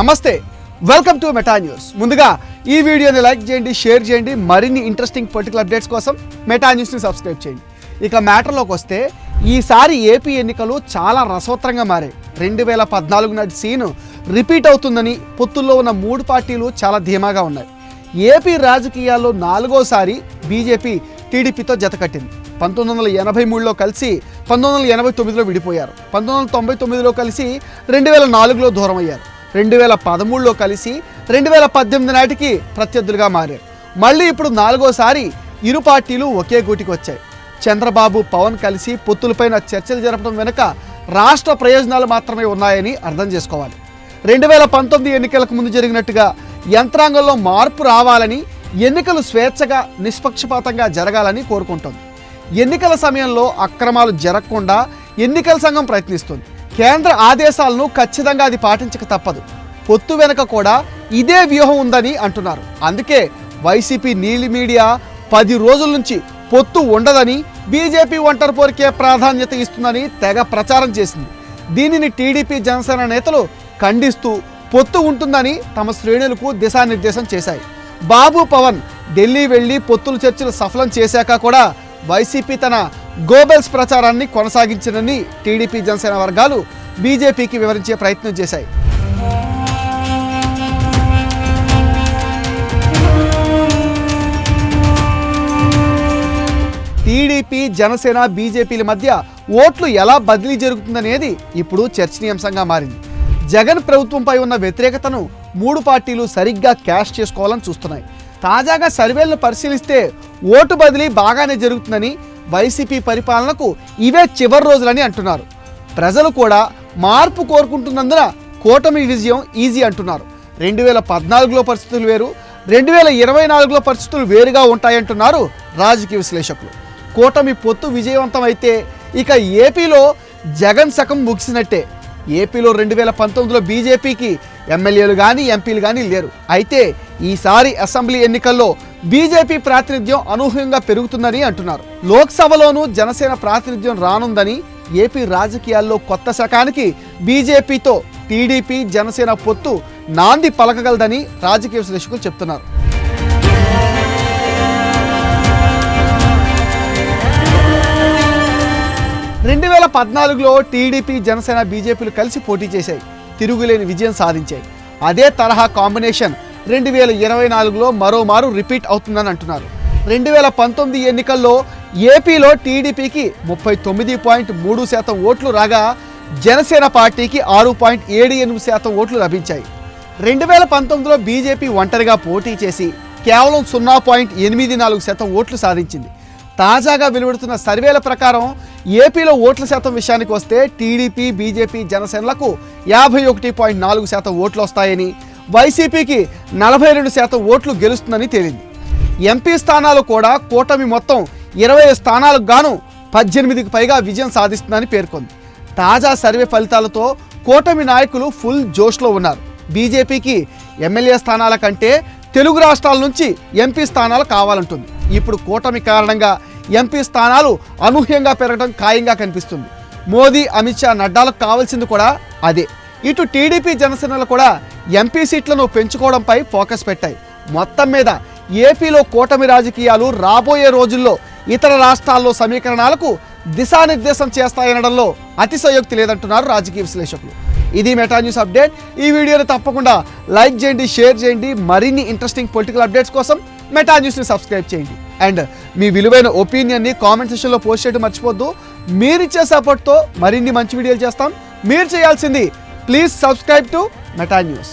నమస్తే welcome to Meta news ముందుగా ఈ వీడియోని లైక్ చేయండి షేర్ చేయండి మరిన్ని ఇంట్రెస్టింగ్ పొలిటికల్ అప్డేట్స్ కోసం మెటా న్యూస్ని సబ్స్క్రైబ్ చేయండి. ఇక మ్యాటర్లోకి వస్తే ఈసారి ఏపీ ఎన్నికలు చాలా రసోత్రంగా మారాయి. రెండు వేల పద్నాలుగు నాటి సీను రిపీట్ అవుతుందని పొత్తుల్లో ఉన్న మూడు పార్టీలు చాలా ధీమాగా ఉన్నాయి. ఏపీ రాజకీయాల్లో నాలుగోసారి బీజేపీ టీడీపీతో జతకట్టింది పంతొమ్మిది వందల ఎనభై మూడులో కలిసి పంతొమ్మిది వందల ఎనభై తొమ్మిదిలో విడిపోయారు. పంతొమ్మిది వందల తొంభై తొమ్మిదిలో కలిసి రెండు వేల నాలుగులో దూరం అయ్యారు రెండు వేల పదమూడులో కలిసి రెండు వేల పద్దెనిమిది నాటికి ప్రత్యర్థులుగా మారారు. మళ్ళీ ఇప్పుడు నాలుగోసారి ఇరు పార్టీలు ఒకే గూటికి వచ్చాయి. చంద్రబాబు పవన్ కలిసి పొత్తులపైన చర్చలు జరపడం వెనుక రాష్ట్ర ప్రయోజనాలు మాత్రమే ఉన్నాయని అర్థం చేసుకోవాలి. రెండు వేల పంతొమ్మిది ఎన్నికలకు ముందు జరిగినట్టుగా యంత్రాంగంలో మార్పు రావాలని ఎన్నికలు స్వేచ్ఛగా నిష్పక్షపాతంగా జరగాలని కోరుకుంటోంది. ఎన్నికల సమయంలో అక్రమాలు జరగకుండా ఎన్నికల సంఘం ప్రయత్నిస్తుంది. కేంద్ర ఆదేశాలను ఖచ్చితంగా అది పాటించక తప్పదు. పొత్తు వెనుక కూడా ఇదే వ్యూహం ఉందని అంటున్నారు. అందుకే వైసీపీ నీలి మీడియా పది రోజుల నుంచి పొత్తు ఉండదని బీజేపీ ఒంటరి పోరికే ప్రాధాన్యత ఇస్తుందని తెగ ప్రచారం చేసింది. దీనిని టీడీపీ జనసేన నేతలు ఖండిస్తూ పొత్తు ఉంటుందని తమ శ్రేణులకు దిశానిర్దేశం చేశాయి. బాబు పవన్ ఢిల్లీ వెళ్ళి పొత్తుల చర్చలు సఫలం చేశాక కూడా వైసీపీ తన గోబెల్స్ ప్రచారాన్ని కొనసాగించనని టీడీపీ జనసేన వర్గాలు బీజేపీకి వివరించే ప్రయత్నం చేశాయి. టీడీపీ జనసేన బీజేపీల మధ్య ఓట్లు ఎలా బదిలీ జరుగుతుందనేది ఇప్పుడు చర్చనీయాంశంగా మారింది. జగన్ ప్రభుత్వంపై ఉన్న వ్యతిరేకతను మూడు పార్టీలు సరిగ్గా క్యాష్ చేసుకోవాలని చూస్తున్నాయి. తాజాగా సర్వేలను పరిశీలిస్తే ఓటు బదిలీ బాగానే జరుగుతుందని వైసీపీ పరిపాలనకు ఇవే చివరి రోజులని అంటున్నారు. ప్రజలు కూడా మార్పు కోరుకుంటున్నందున కూటమి విజయం ఈజీ అంటున్నారు. రెండు వేల పద్నాలుగులో పరిస్థితులు వేరు రెండు వేల ఇరవై నాలుగులో పరిస్థితులు వేరుగా ఉంటాయంటున్నారు రాజకీయ విశ్లేషకులు. కూటమి పొత్తు విజయవంతమైతే ఇక ఏపీలో జగన్ శకం ముగిసినట్టే. ఏపీలో రెండు వేల పంతొమ్మిదిలో బీజేపీకి ఎమ్మెల్యేలు కానీ ఎంపీలు కానీ లేరు. అయితే ఈసారి అసెంబ్లీ ఎన్నికల్లో బీజేపీ ప్రాతినిధ్యం అనూహ్యంగా పెరుగుతుందని అంటున్నారు. లోక్సభలోనూ జనసేన ప్రాతినిధ్యం రానుందని ఏపీ రాజకీయాల్లో కొత్త శకానికి బీజేపీతో టీడీపీ జనసేన పొత్తు నాంది పలకగలదని రాజకీయ విశ్లేషకులు చెప్తున్నారు. రెండు వేల పద్నాలుగులో టీడీపీ జనసేన బీజేపీలు కలిసి పోటీ చేశాయి. తిరుగులేని విజయం సాధించాయి. అదే తరహా కాంబినేషన్ రెండు వేల ఇరవై నాలుగులో మరోమారు రిపీట్ అవుతుందని అంటున్నారు. రెండు వేల పంతొమ్మిది ఎన్నికల్లో ఏపీలో టీడీపీకి ముప్పై తొమ్మిది పాయింట్ మూడు శాతం ఓట్లు రాగా జనసేన పార్టీకి ఆరు పాయింట్ ఏడు ఎనిమిది శాతం ఓట్లు లభించాయి. రెండు వేల పంతొమ్మిదిలో బీజేపీ ఒంటరిగా పోటీ చేసి కేవలం సున్నా పాయింట్ ఎనిమిది నాలుగు శాతం ఓట్లు సాధించింది. తాజాగా వెలువడుతున్న సర్వేల ప్రకారం ఏపీలో ఓట్ల శాతం విషయానికి వస్తే టీడీపీ బీజేపీ జనసేనలకు యాభై ఒకటి పాయింట్ నాలుగు శాతం ఓట్లు వస్తాయని వైసీపీకి నలభై రెండు శాతం ఓట్లు గెలుస్తుందని తేలింది. ఎంపీ స్థానాలు కూడా కూటమి మొత్తం ఇరవై స్థానాలకు గాను పద్దెనిమిదికి పైగా విజయం సాధిస్తుందని పేర్కొంది. తాజా సర్వే ఫలితాలతో కూటమి నాయకులు ఫుల్ జోష్లో ఉన్నారు. బీజేపీకి ఎమ్మెల్యే స్థానాల కంటే తెలుగు రాష్ట్రాల నుంచి ఎంపీ స్థానాలు కావాలంటుంది. ఇప్పుడు కూటమి కారణంగా ఎంపీ స్థానాలు అనూహ్యంగా పెరగడం ఖాయంగా కనిపిస్తుంది. మోదీ అమిత్ షా నడ్డాలకు కావాల్సింది కూడా అదే. ఇటు టీడీపీ జనసేనలు కూడా ఎంపీ సీట్లను పెంచుకోవడంపై ఫోకస్ పెట్టాయి. మొత్తం మీద ఏపీలో కూటమి రాజకీయాలు రాబోయే రోజుల్లో ఇతర రాష్ట్రాల్లో సమీకరణాలకు దిశానిర్దేశం చేస్తాయనడంలో అతిశయోక్తి లేదంటున్నారు రాజకీయ విశ్లేషకులు. ఇది మెటా న్యూస్ అప్డేట్. ఈ వీడియోని తప్పకుండా లైక్ చేయండి షేర్ చేయండి. మరిన్ని ఇంట్రెస్టింగ్ పొలిటికల్ అప్డేట్స్ కోసం మెటా న్యూస్ని సబ్స్క్రైబ్ చేయండి. అండ్ మీ విలువైన ఒపీనియన్ని కామెంట్ సెక్షన్లో పోస్ట్ చేయడం మర్చిపోద్దు మీరిచ్చే సపోర్ట్తో మరిన్ని మంచి వీడియోలు చేస్తాం. మీరు చేయాల్సింది please subscribe to Meta news